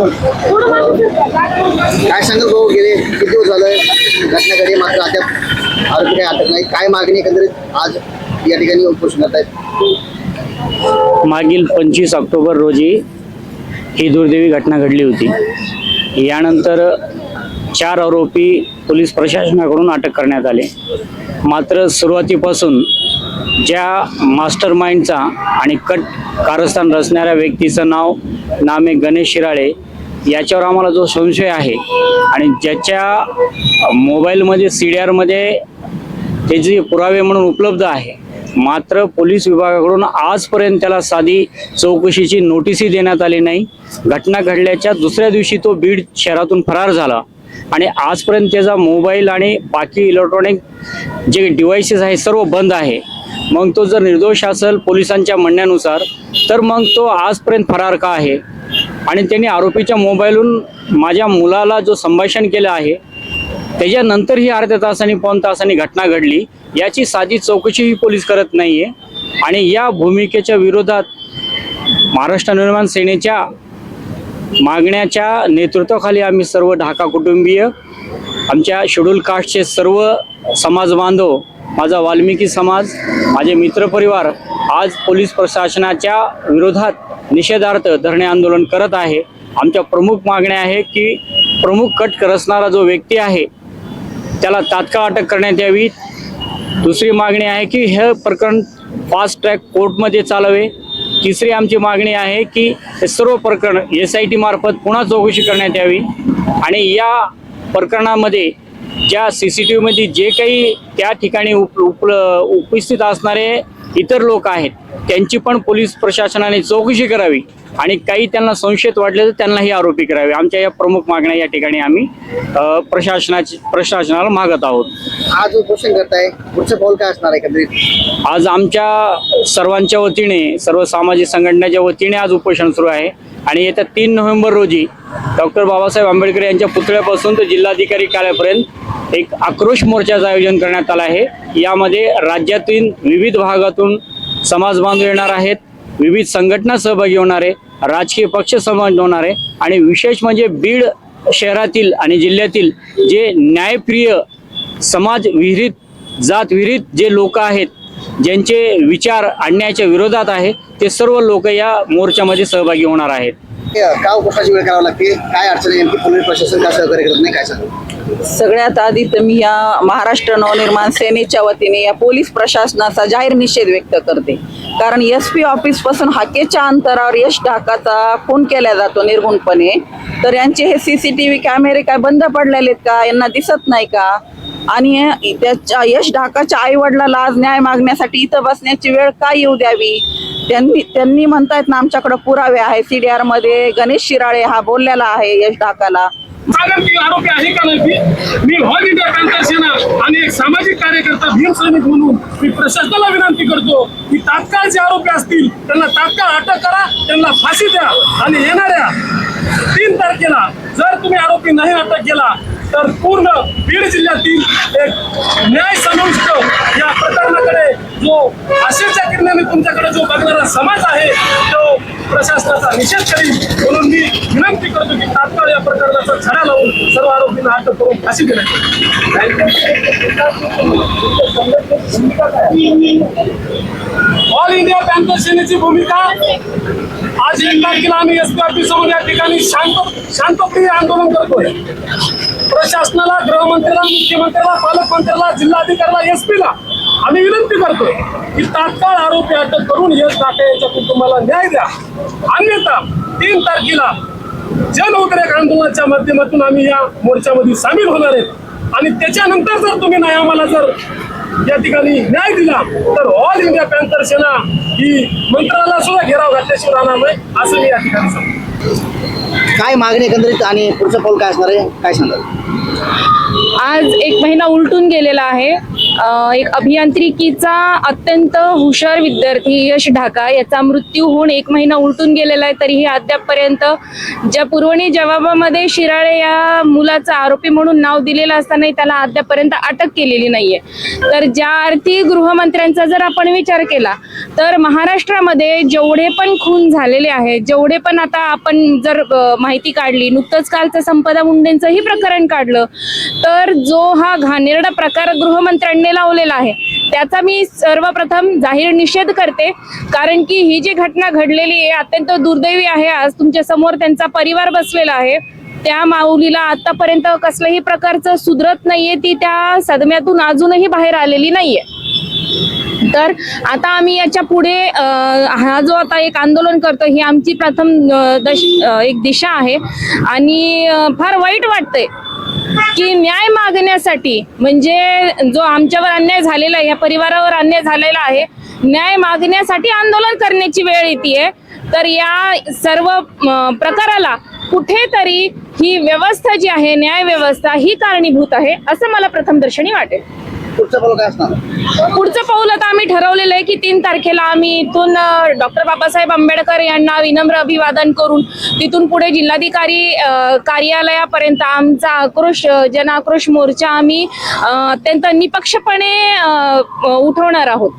काय सांगत भाऊ गेले किती दिवस झालं घटना घडी मात्र अद्याप आरोपी काही अटक नाही. काय मागणी एकंदरीत आज या ठिकाणी उपोषणात आहेत? मागील पंचवीस ऑक्टोबर रोजी ही दुर्दैवी घटना घडली होती. यानंतर चार आरोपी पोलीस प्रशासनाकडून अटक करण्यात आले. मात्र सुरुवातीपासून ज्या मास्टर माइंडचा आणि कट कारस्थान रचणाऱ्या व्यक्तीचं नाव नामे गणेश शिराळे याच्यावर आम्हाला जो संशय आहे आणि ज्याच्या मोबाईलमध्ये सी डी आरमध्ये त्याचे पुरावे म्हणून उपलब्ध आहे मात्र पोलीस विभागाकडून आजपर्यंत त्याला साधी चौकशीची नोटीसही देण्यात आली नाही. घटना घडल्याच्या दुसऱ्या दिवशी तो बीड शहरातून फरार झाला आणि आजपर्यंत त्याचा मोबाईल आणि बाकी इलेक्ट्रॉनिक जे डिव्हाइसेस आहे सर्व बंद आहे. मग तो जर निर्दोष असेल पोलिसांच्या म्हणण्यानुसार तर मग तो आजपर्यंत फरार का आहे? आणि त्यांनी आरोपीच्या मोबाईलहून माझ्या मुलाला जो संभाषण केलं आहे त्याच्यानंतर ही अर्ध्या तासांनी पाऊन तासांनी घटना घडली. याची साधी चौकशीही पोलीस करत नाहीये. आणि या भूमिकेच्या विरोधात महाराष्ट्र निर्माण सेनेच्या मागण्याच्या नेतृत्वाखाली आम्ही सर्व ढाका कुटुंबीय आमच्या शेड्यूल कास्टचे सर्व समाज बांधव माझा वाल्मिकी समाज माझे मित्रपरिवार आज पोलीस प्रशासनाच्या विरोधात निषेधार्थ धरणे आंदोलन करत आहे. आमच्या प्रमुख मागण्या आहे की प्रमुख कट रचणारा जो व्यक्ती आहे त्याला तात्काळ अटक करण्यात यावी. दुसरी मागणी आहे की हे प्रकरण फास्ट ट्रॅक कोर्टमध्ये चालावे. तिसरी आमची मागणी आहे की हे सर्व प्रकरण एस आय टी मार्फत पुन्हा चौकशी करण्यात यावी. आणि या प्रकरणामध्ये ज्या सी सी टी व्हीमध्ये जे काही त्या ठिकाणी उप उप उपस्थित असणारे इतर लोक आहेत त्यांची पण पोलीस प्रशासनाने चौकशी करावी आणि काही त्यांना संशयित वाटले तर त्यांनाही आरोपी करावे. आमच्या या प्रमुख मागण्या या ठिकाणी आम्ही प्रशासनाची प्रशासनाला मागत आहोत. आज उपोषण करताय. पुढचं पाऊल काय असणार आहे आज आमच्या सर्वांच्या वतीने सर्व सामाजिक संघटनेच्या वतीने आज उपोषण सुरू आहे. आणि येत्या तीन नोव्हेंबर रोजी डॉक्टर बाबासाहेब आंबेडकर यांच्या पुतळ्यापासून तर जिल्हाधिकारी कार्यालयापर्यंत एक आक्रोश मोर्चाचं आयोजन करण्यात आलं आहे. यामध्ये राज्यातील विविध भागातून समाज बांधव येणार आहेत. विविध संघटना सहभागी होणार आहे. राजकीय पक्ष समाज होणार आहे. आणि विशेष म्हणजे बीड शहरातील आणि जिल्ह्यातील जे न्यायप्रिय समाज विहिरीत जात विहिरीत जे लोक आहेत ज्यांचे विचार आणण्याच्या विरोधात आहे ते सर्व लोक या मोर्चामध्ये सहभागी होणार आहेत. का उपोषणाची वेळ करावी लागते? काय अडचणी नेमकी पोलीस प्रशासन का सहकार्य करत नाही? काय सांगू? सगळ्यात आधी तर मी या महाराष्ट्र नवनिर्माण सेनेच्या वतीने या पोलीस प्रशासनाचा जाहीर निषेध व्यक्त करते. कारण एस पी ऑफिसपासून हाकेच्या अंतरावर यश ढाकाचा खून केला जातो निर्गुणपणे. तर यांचे हे सी सी टी व्ही कॅमेरे काय बंद पडलेले आहेत का? यांना दिसत नाही का? आणि त्याच्या यश ढाकाच्या आई वडिलाला आज न्याय मागण्यासाठी इथं बसण्याची वेळ का येऊ द्यावी? त्यांनी त्यांनी म्हणतायत ना आमच्याकडे पुरावे आहे सी डी आरमध्ये गणेश शिराळे हा बोललेला आहे यश ढाकाला. आरोपी आहे का नाही? मी ऑल इंडिया बँकर सेना आणि एक सामाजिक कार्यकर्ता भीम सैनिक म्हणून मी प्रशासनाला विनंती करतो की तात्काळ जे आरोपी असतील त्यांना तात्काळ अटक करा त्यांना फाशी द्या आणि येणाऱ्या तीन तारखेला जर तुम्ही आरोपी नाही अटक केला तर पूर्ण बीड जिल्ह्यातील एक न्याय समाविष्ट या प्रकरणाकडे जो आशेच्या किरणाने तुमच्याकडे जो बघणारा समाज आहे तो प्रशासनाचा निषेध करील म्हणून मी विनंती करतो की तात्काळ या प्रकरणाचा छडा लावून सर्व आरोपींना अटक करून फाशी देण्यात ऑल इंडिया बँकर सेनेची भूमिका. आज एक तारखेला आम्ही एस पी ऑफिस समोर या ठिकाणी शांत शांतप्रिय आंदोलन करतोय. प्रशासनाला गृहमंत्र्याला मुख्यमंत्र्याला पालकमंत्र्याला जिल्हाधिकाऱ्याला एस पीला आम्ही विनंती करतोय की तात्काळ आरोपी अटक करून यश ठाकरे यांच्या कुटुंबाला न्याय द्या. अन्यथा तीन तारखेला जन उद्रेक आंदोलनाच्या माध्यमातून आम्ही या मोर्चामध्ये सामील होणार आहेत. आणि त्याच्यानंतर जर तुम्ही नाही आम्हाला जर या ठिकाणी न्याय दिला तर ऑल इंडिया पॅन्थर सेना ही मंत्राला सुद्धा घेराव घातल्याशिवाय राहणार नाही असं मी या ठिकाणी सांगतो. काय मागणी एकंदरीत आणि पुढचं पाऊल काय असणार आहे? काय सांगाल? आज एक महिना उलटून गेलेला आहे. एक अभियांत्रिकीचा अत्यंत हुशार विद्यार्थी यश ढाका याचा मृत्यू होऊन एक महिना उलटून गेलेला आहे तरीही अद्यापपर्यंत ज्या पुरवणी जबाबामध्ये शिराळे या मुलाचा आरोपी म्हणून नाव दिलेलं असतानाही त्याला अद्यापपर्यंत अटक केलेली नाहीये. तर ज्या अर्थी गृहमंत्र्यांचा जर आपण विचार केला तर महाराष्ट्रामध्ये जेवढे पण खून झालेले आहेत जेवढे पण आता आपण जर माहिती काढली नुकतंच कालचं संपदा मुंडेंचंही प्रकरण काढलं तर जो हा घाणेरडा प्रकार गृहमंत्र्यांनी लावलेला आहे त्याचा मी सर्वप्रथम जाहीर निषेध करते. कारण की ही जी घटना घडलेली आहे अत्यंत दुर्दैवी आहे. आज तुमच्यासमोर त्यांचा परिवार बसलेला आहे. त्या माऊलीला आतापर्यंत कसल्याही प्रकारचं सुधरत नाहीये. ती त्या सदम्यातून अजूनही बाहेर आलेली नाहीये. तर आता आम्ही याच्यापुढे हा जो आता एक आंदोलन करतो ही आमची प्रथम दश एक दिशा आहे. आणि फार वाईट वाटतंय की न्याय मागण्यासाठी म्हणजे जो आमच्यावर अन्याय झालेला आहे या परिवारावर अन्याय झालेला आहे न्याय मागण्यासाठी आंदोलन करण्याची वेळ येते तर या सर्व प्रकाराला कुठेतरी ही व्यवस्था जी आहे न्याय व्यवस्था ही कारणीभूत आहे असं मला प्रथमदर्शनी वाटेल. पुढचं पाऊल काय असणार. पुढचं पाऊल आता आम्ही ठरवलेलं आहे की तीन तारखेला आम्ही इथून डॉक्टर बाबासाहेब आंबेडकर यांना विनम्र अभिवादन करून तिथून पुढे जिल्हाधिकारी कार्यालयापर्यंत आमचा आक्रोश जन आक्रोश मोर्चा आम्ही अत्यंत निपक्षपणे उठवणार आहोत.